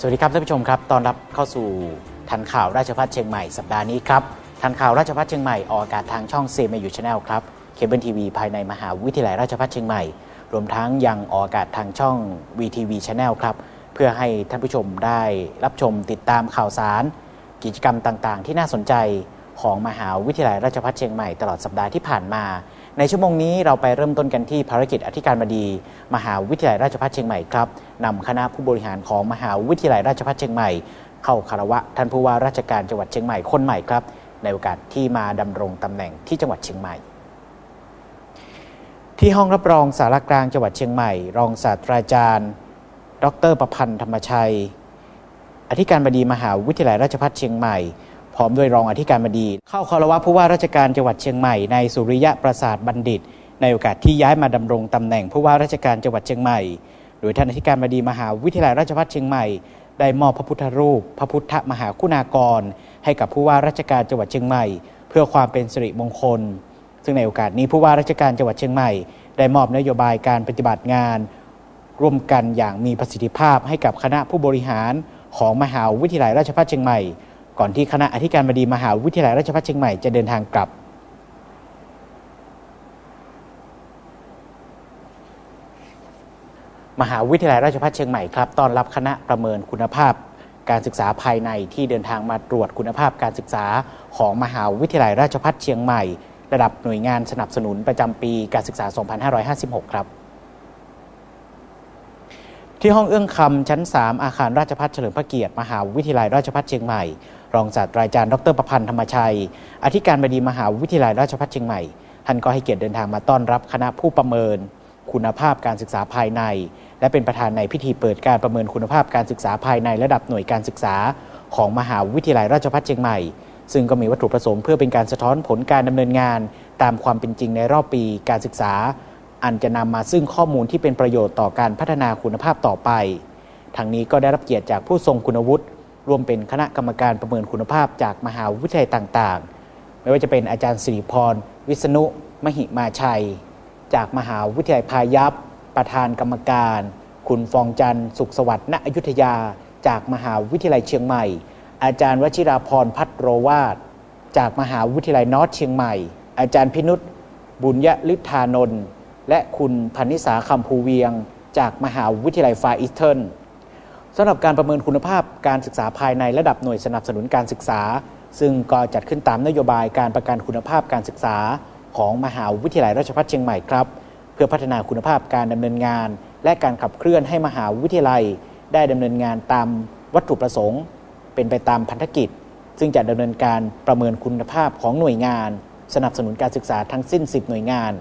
สวัสดีครับท่านผู้ชมครับตอนรับเข้าสู่ทันข่าวราชพัฒเชียงใหม่สัปดาห์นี้ครับทันข่าวราชพัฒเชียงใหม่ออกอากาศทางช่องเซมยูชาแนลครับเคเบิลทีวีภายในมหาวิทยาลัยราชพัฒเชียงใหม่ รวมทั้งยังออกอากาศทางช่อง VTV Channel ครับเพื่อให้ท่านผู้ชมได้รับชมติดตามข่าวสาร กิจกรรมต่างๆ ที่น่าสนใจของมหาวิทยาลัยราชภัฏเชียงใหม่ตลอดสัปดาห์ที่ผ่านมา ในชั่วโมงนี้เราไปเริ่มต้นกันที่ภารกิจอธิการบดี มหาวิทยาลัยราชภัฏเชียงใหม่ครับนำคณะผู้บริหารของมหาวิทยาลัยราชภัฏเชียงใหม่ เข้าคารวะท่านผู้ว่าราชการจังหวัดเชียงใหม่คนใหม่ครับ ในโอกาสที่มาดำรงตำแหน่งที่จังหวัดเชียงใหม่ ที่ห้องรับรองสารกลางจังหวัดเชียงใหม่ รองศาสตราจารย์ ดรประพันธ์ธรรมชัย อธิการบดีมหาวิทยาลัยราชภัฏเชียงใหม่ พร้อมด้วยรองอธิการบดี เข้าคารวะผู้ว่าราชการจังหวัดเชียงใหม่ในสุริยะประสาทบัณฑิต ในโอกาสที่ย้ายมาดำรงตำแหน่งผู้ว่าราชการจังหวัดเชียงใหม่ โดยท่านอธิการบดีมหาวิทยาลัยราชภัฏเชียงใหม่ได้มอบพระพุทธรูป พระพุทธมหาคุณากร ให้กับผู้ว่าราชการจังหวัดเชียงใหม่ เพื่อความเป็นสิริมงคล ซึ่งในโอกาสนี้ผู้ว่าราชการจังหวัดเชียงใหม่ ได้มอบนโยบายการปฏิบัติงาน ร่วมกันอย่างมีประสิทธิภาพให้กับคณะผู้บริหารของมหาวิทยาลัยราชภัฏเชียงใหม่ ก่อนที่คณะอธิการบดีมหาวิทยาลัยราชภัฏเชียงใหม่จะเดินทางกลับ มหาวิทยาลัยราชภัฏเชียงใหม่ครับต้อนรับคณะประเมินคุณภาพ การศึกษาภายในที่เดินทางมาตรวจคุณภาพการศึกษาของมหาวิทยาลัยราชภัฏเชียงใหม่ ระดับหน่วยงานสนับสนุนประจำปีการศึกษา 2556 ครับที่ห้องเอื้องคำชั้น 3 อาคารราชพัฒเฉลิมพระเกียรติ มหาวิทยาลัยราชภัฏเชียงใหม่ รองศาสตราจารย์ ดรประพันธ์ธรรมชัย อธิการบดีมหาวิทยาลัยราชภัฏเชียงใหม่ ท่านก็ให้เกียรติเดินทางมาต้อนรับคณะผู้ประเมิน คุณภาพการศึกษาภายใน และเป็นประธานในพิธีเปิดการประเมินคุณภาพการศึกษาภายในระดับหน่วยการศึกษา ของมหาวิทยาลัยราชภัฏเชียงใหม่ ซึ่งก็มีวัตถุประสงค์เพื่อเป็นการสะท้อนผลการดำเนินงาน ตามความเป็นจริงในรอบปีการศึกษา อันจะนำมาซึ่งข้อมูลที่เป็นประโยชน์ต่อการพัฒนาคุณภาพต่อไปทางนี้ก็ได้รับเกียรติจากผู้ทรงคุณวุฒิ รวมเป็นคณะกรรมการประเมินคุณภาพจากมหาวิทยาลัยต่างๆ ไม่ว่าจะเป็นอาจารย์สิริพร วิษณุ มหิมาชัย จากมหาวิทยาลัยพายัพประธานกรรมการ คุณฟองจันทร์สุขสวัสดิ์ณอยุธยา จากมหาวิทยาลัยเชียงใหม่ อาจารย์วชิราพรพัฒโรวาดจากมหาวิทยาลัยนอร์ทเชียงใหม่ อาจารย์พินุษบุญยฤทธานนท์และคุณพันนิสาคำภูเวียง จากมหาวิทยาลัยฟาอิสเทิร์น สำหรับการประเมินคุณภาพการศึกษาภายในระดับหน่วยสนับสนุนการศึกษา ซึ่งก็จัดขึ้นตามนโยบายการประกันคุณภาพการศึกษา ของมหาวิทยาลัยราชภัฏเชียงใหม่ครับ เพื่อพัฒนาคุณภาพการดำเนินงาน และการขับเคลื่อนให้มหาวิทยาลัย ได้ดำเนินงานตามวัตถุประสงค์ เป็นไปตามพันธกิจ ซึ่งจะดำเนินการประเมินคุณภาพของหน่วยงาน สนับสนุนการศึกษาทั้งสิ้น 10 หน่วยงาน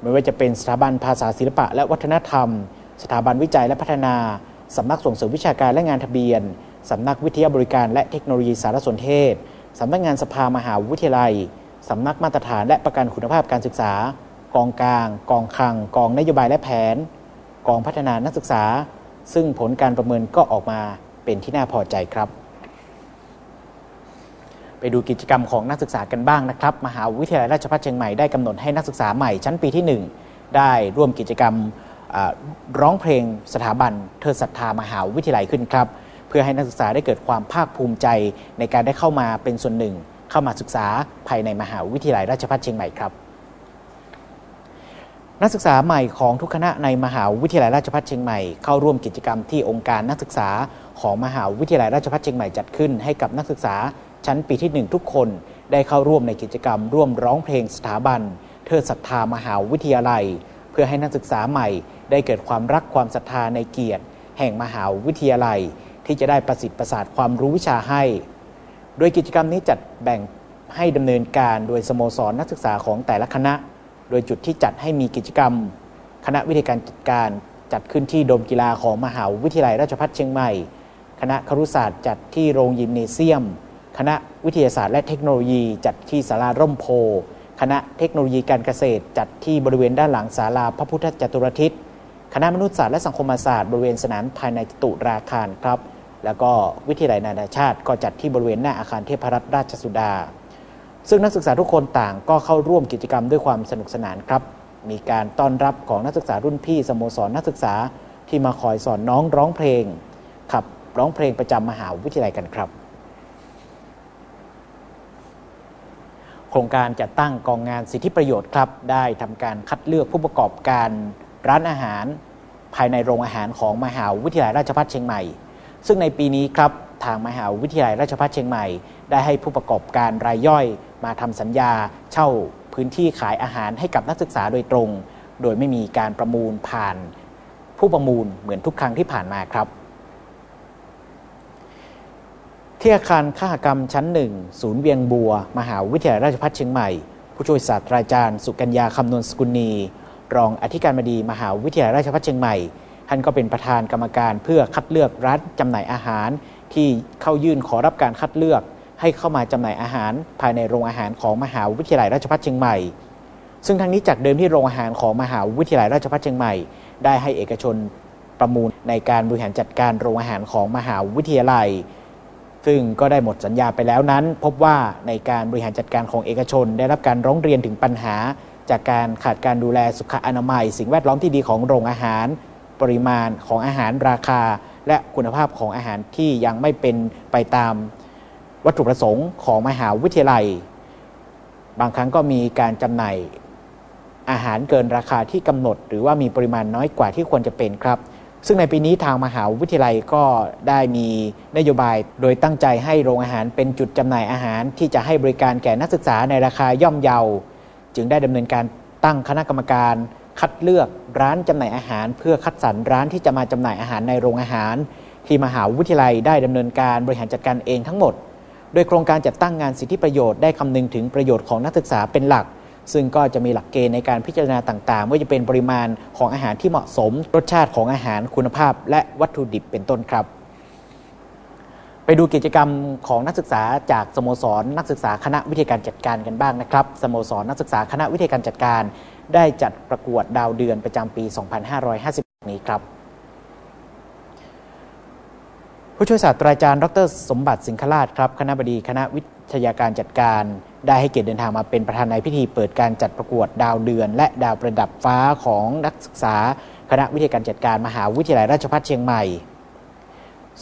ไม่ว่าจะเป็นสถาบันภาษาศิลปะและวัฒนธรรม สถาบันวิจัยและพัฒนา สำนักส่งเสริมวิชาการและงานทะเบียน สำนักวิทยาบริการและเทคโนโลยีสารสนเทศ สำนักงานสภามหาวิทยาลัย สำนักมาตรฐานและประกันคุณภาพการศึกษา กองกลาง กองคลัง กองนโยบายและแผน กองพัฒนานักศึกษา ซึ่งผลการประเมินก็ออกมาเป็นที่น่าพอใจครับ ไปดูกิจกรรมของนักศึกษากันบ้างนะครับ มหาวิทยาลัยราชภัฏเชียงใหม่ได้กำหนดให้นักศึกษาใหม่ชั้นปีที่ 1 ได้ร่วมกิจกรรม ร้องเพลงสถาบันเทิดศรัทธามหาวิทยาลัยขึ้นครับ เพื่อให้นักศึกษาได้เกิดความภาคภูมิใจในการได้เข้ามาเป็นส่วนหนึ่ง เข้ามาศึกษาภายในมหาวิทยาลัยราชภัฏเชียงใหม่ครับนักศึกษาใหม่ของทุกคณะในมหาวิทยาลัยราชภัฏเชียงใหม่เข้าร่วมกิจกรรมที่องค์การนักศึกษาของมหาวิทยาลัยราชภัฏเชียงใหม่จัดขึ้น ให้กับนักศึกษาชั้นปีที่ 1 ทุกคนได้เข้าร่วมในกิจกรรม ร่วมร้องเพลงสถาบัน เทิดศรัทธามหาวิทยาลัย เพื่อให้นักศึกษาใหม่ได้เกิดความรักความศรัทธาในเกียรติ แห่งมหาวิทยาลัย ที่จะได้ประสิทธิ์ประสาทความรู้วิชาให้ โดยกิจกรรมนี้จัดแบ่งให้ดำเนินการโดยสโมสรนักศึกษาของแต่ละคณะ โดยจุดที่จัดให้มีกิจกรรม คณะวิทยาการจัดการจัดขึ้นที่โดมกีฬาของมหาวิทยาลัยราชภัฏเชียงใหม่ คณะครุศาสตร์จัดที่โรงยิมเนเซียม คณะวิทยาศาสตร์และเทคโนโลยี จัดที่ศาลาร่มโพ คณะเทคโนโลยีการเกษตร จัดที่บริเวณด้านหลังศาลาพระพุทธจตุรทิศคณะมนุษยศาสตร์และสังคมศาสตร์บริเวณสนามภายในจตุราคารครับ แล้วก็วิทยาลัยนานาชาติก็จัดที่บริเวณหน้าอาคารเทพรัตนราชสุดา ซึ่งนักศึกษาทุกคนต่างก็เข้าร่วมกิจกรรมด้วยความสนุกสนานครับ มีการต้อนรับของนักศึกษารุ่นพี่สโมสรนักศึกษาที่มาคอยสอนน้องร้องเพลงขับร้องเพลงประจำมหาวิทยาลัยกันครับ โครงการจัดตั้งกองงานสิทธิประโยชน์ครับ ได้ทำการคัดเลือกผู้ประกอบการร้านอาหาร ภายในโรงอาหารของมหาวิทยาลัยราชภัฏเชียงใหม่ ซึ่งในปีนี้ครับทางมหาวิทยาลัยราชภัฏเชียงใหม่ ได้ให้ผู้ประกอบการรายย่อยมาทำสัญญา เช่าพื้นที่ขายอาหารให้กับนักศึกษาโดยตรง โดยไม่มีการประมูลผ่าน ผู้ประมูลเหมือนทุกครั้งที่ผ่านมาครับ ที่อาคารข้ากรรมชั้นหนึ่งศูนย์เวียงบัว มหาวิทยาลัยราชภัฏเชียงใหม่ ผู้ช่วยศาสตราจารย์ สุกัญญาคำนวณสกุลนีรองอธิการบดีมหาวิทยาลัยราชภัฏเชียงใหม่ ท่านก็เป็นประธานกรรมการเพื่อคัดเลือกร้านจำหน่ายอาหาร ที่เข้ายื่นขอรับการคัดเลือก ให้เข้ามาจำหน่ายอาหาร ภายในโรงอาหารของมหาวิทยาลัยราชภัฏเชียงใหม่ ซึ่งทั้งนี้จากเดิมที่โรงอาหารของมหาวิทยาลัยราชภัฏเชียงใหม่ ได้ให้เอกชนประมูลในการบริหารจัดการโรงอาหารของมหาวิทยาลัย ซึ่งก็ได้หมดสัญญาไปแล้วนั้น พบว่าในการบริหารจัดการของเอกชน ได้รับการร้องเรียนถึงปัญหา จากการขาดการดูแลสุขอนามัย สิ่งแวดล้อมที่ดีของโรงอาหาร ปริมาณของอาหารราคา และคุณภาพของอาหารที่ยังไม่เป็นไปตามวัตถุประสงค์ของมหาวิทยาลัย บางครั้งก็มีการจำหน่ายอาหารเกินราคาที่กำหนด หรือว่ามีปริมาณน้อยกว่าที่ควรจะเป็นครับ ซึ่งในปีนี้ทางมหาวิทยาลัยก็ได้มีนโยบายโดยตั้งใจให้โรงอาหารเป็นจุดจำหน่ายอาหารที่จะให้บริการแก่นักศึกษาในราคาย่อมเยา จึงได้ดำเนินการตั้งคณะกรรมการคัดเลือกร้านจำหน่ายอาหาร เพื่อคัดสรรร้านที่จะมาจำหน่ายอาหารในโรงอาหาร ที่มหาวิทยาลัยได้ดำเนินการบริหารจัดการเองทั้งหมด โดยโครงการจัดตั้งงานสิทธิประโยชน์ได้คำนึงถึงประโยชน์ของนักศึกษาเป็นหลัก ซึ่งก็จะมีหลักเกณฑ์ในการพิจารณาต่างๆไม่ว่าจะเป็นปริมาณของอาหารที่เหมาะสม รสชาติของอาหารคุณภาพ และวัตถุดิบเป็นต้นครับ ไปดูกิจกรรมของนักศึกษาจากสโมสรนักศึกษาคณะวิทยาการจัดการกันบ้างนะครับสโมสรนักศึกษาคณะวิทยาการจัดการ ได้จัดประกวดดาวเดือนประจำปี 2550 นี้ครับผู้ช่วยศาสตราจารย์ ดร สมบัติสิงคลาดครับ คณะบดีคณะวิทยาการจัดการ ได้ให้เกียรติเดินทางมาเป็นประธานในพิธีเปิดการจัดประกวดดาวเดือน และดาวประดับฟ้าของนักศึกษา คณะวิทยาการจัดการมหาวิทยาลัยราชภัฏเชียงใหม่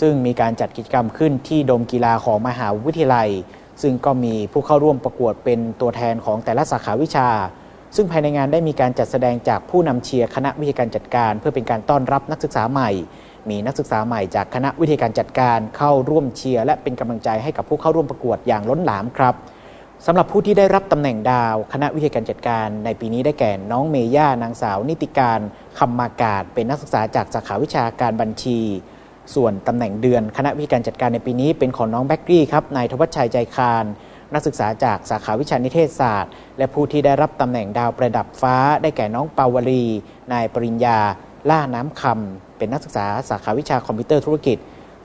ซึ่งมีการจัดกิจกรรมขึ้นที่โดมกีฬาของมหาวิทยาลัย ซึ่งก็มีผู้เข้าร่วมประกวดเป็นตัวแทนของแต่ละสาขาวิชา ซึ่งภายในงานได้มีการจัดแสดงจากผู้นำเชียร์คณะวิทยาการจัดการ เพื่อเป็นการต้อนรับนักศึกษาใหม่ มีนักศึกษาใหม่จากคณะวิทยาการจัดการเข้าร่วมเชียร์และเป็นกำลังใจให้กับผู้เข้าร่วมประกวดอย่างล้นหลามครับ สำหรับผู้ที่ได้รับตำแหน่งดาว คณะวิทยาการจัดการ ในปีนี้ได้แก่น้องเมย่านางสาว นิติการคำมากาศ เป็นนักศึกษาจากสาขาวิชาการบัญชี ส่วนตำแหน่งเดือนคณะวิทยาการจัดการในปีนี้เป็นของน้องแบ็กกี้ครับนายทวัชชัยใจคานนักศึกษาจากสาขาวิชานิเทศศาสตร์ และผู้ที่ได้รับตำแหน่งดาวประดับฟ้า ได้แก่น้องปาวลี นายปริญญา ล่าน้ำคำเป็นนักศึกษาสาขาวิชาคอมพิวเตอร์ธุรกิจ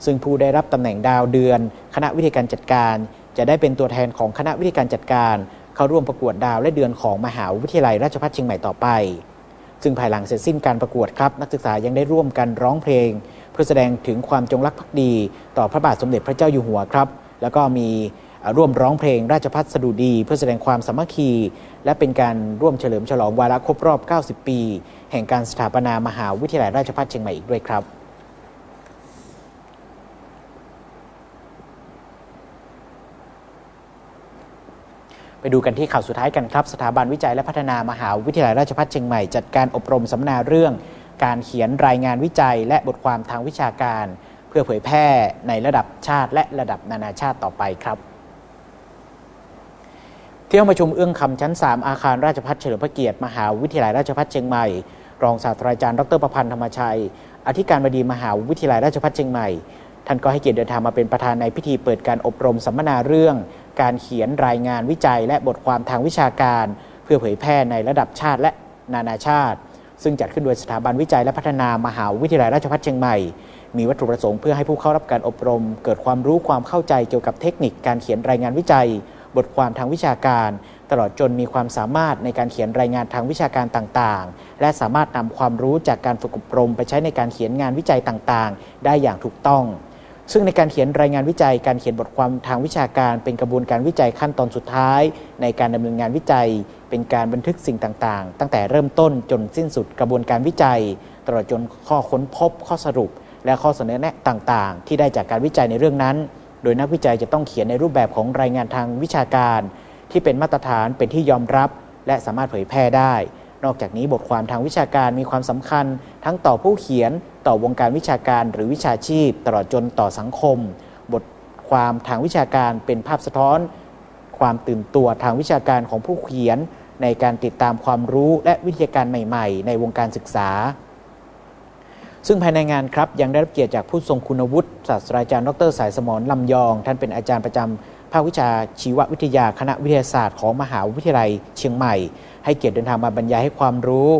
ซึ่งผู้ได้รับตำแหน่งดาวเดือน คณะวิทยาการจัดการ จะได้เป็นตัวแทนของคณะวิทยาการจัดการ เข้าร่วมประกวดดาวและเดือนของมหาวิทยาลัยราชภัฏเชียงใหม่ต่อไป ซึ่งภายหลังเสร็จสิ้นการประกวดครับ นักศึกษายังได้ร่วมกันร้องเพลง เพื่อแสดงถึงความจงรักภักดี ต่อพระบาทสมเด็จพระเจ้าอยู่หัวครับ แล้วก็มีร่วมร้องเพลงราชพัฒสดุดี เพื่อแสดงความสามัคคี และเป็นการร่วมเฉลิมฉลองวาระครบรอบ 90 ปี แห่งการสถาปนามหาวิทยาลัยราชภัฏเชียงใหม่อีกด้วยครับ ดูกันที่ข่าวสุดท้ายกันครับ สถาบันวิจัยและพัฒนามหาวิทยาลัยราชภัฏเชียงใหม่จัดการอบรมสัมมนาเรื่อง การเขียนรายงานวิจัย และบทความทางวิชาการ เพื่อเผยแพร่ในระดับชาติ และระดับนานาชาติต่อไปครับที่ห้องประชุมเอื้องคำชั้น 3 อาคารราชพัฒเฉลิมพระเกียรติมหาวิทยาลัยราชภัฏเชียงใหม่ รองศาสตราจารย์ดรประพันธ์ธรรมชัย อธิการบดีมหาวิทยาลัยราชภัฏเชียงใหม่ ท่านก็ให้เกียรติเดินทางมาเป็นประธานในพิธีเปิดการอบรมสัมมนาเรื่อง การเขียนรายงานวิจัย และบทความทางวิชาการ เพื่อเผยแพร่ในระดับชาติและนานาชาติ ซึ่งจัดขึ้นโดยสถาบันวิจัยและพัฒนามหาวิทยาลัยราชภัฏเชียงใหม่ มีวัตถุประสงค์เพื่อให้ผู้เข้ารับการอบรม เกิดความรู้ความเข้าใจเกี่ยวกับเทคนิคการเขียนรายงานวิจัย บทความทางวิชาการ ตลอดจนมีความสามารถในการเขียนรายงานทางวิชาการต่างๆ และสามารถนำความรู้จากการฝึกอบรม ไปใช้ในการเขียนงานวิจัยต่างๆ ได้อย่างถูกต้อง ซึ่งในการเขียนรายงานวิจัย การเขียนบทความทางวิชาการ เป็นกระบวนการวิจัยขั้นตอนสุดท้าย ในการดำเนินงานวิจัย เป็นการบันทึกสิ่งต่างๆ ตั้งแต่เริ่มต้นจนสิ้นสุดกระบวนการวิจัย ตลอดจนข้อค้นพบ ข้อสรุป และข้อเสนอแนะต่างๆ ที่ได้จากการวิจัยในเรื่องนั้น โดยนักวิจัยจะต้องเขียนในรูปแบบของรายงานทางวิชาการ ที่เป็นมาตรฐานเป็นที่ยอมรับ และสามารถเผยแพร่ได้ นอกจากนี้บทความทางวิชาการมีความสำคัญ ทั้งต่อผู้เขียน ต่อวงการวิชาการหรือวิชาชีพ ตลอดจนต่อสังคม บทความทางวิชาการเป็นภาพสะท้อน ความตื่นตัวทางวิชาการของผู้เขียน ในการติดตามความรู้และวิทยาการใหม่ ๆ ในวงการศึกษา ซึ่งภายในงานครับยังได้รับเกียรติจากผู้ทรงคุณวุฒิศาสตราจารย์ดรสายสมรลำยอง ท่านเป็นอาจารย์ประจำภาควิชาชีววิทยาคณะวิทยาศาสตร์ของมหาวิทยาลัยเชียงใหม่ ให้เกียรติเดินทางมาบรรยายให้ความรู้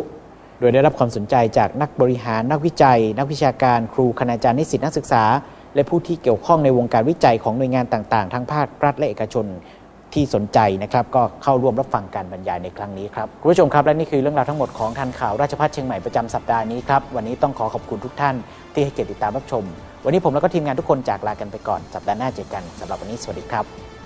โดยได้รับความสนใจจากนักบริหารนักวิจัย นักวิชาการครูคณาจารย์นิสิตนักศึกษา และผู้ที่เกี่ยวข้องในวงการวิจัยของหน่วยงานต่าง ๆ ทั้งภาครัฐและเอกชน ที่สนใจนะครับก็เข้าร่วมรับฟังการบรรยายในครั้งนี้ครับคุณผู้ชมครับและนี่คือเรื่องราวทั้งหมดของทันข่าวราชพัฒเชียงใหม่ประจำสัปดาห์นี้ครับวันนี้ต้องขอขอบคุณทุกท่านที่ให้เกียรติติดตามรับชม วันนี้ผมและก็ทีมงานทุกคนจากลากันไปก่อนสัปดาห์หน้าเจอกันสำหรับวันนี้สวัสดีครับ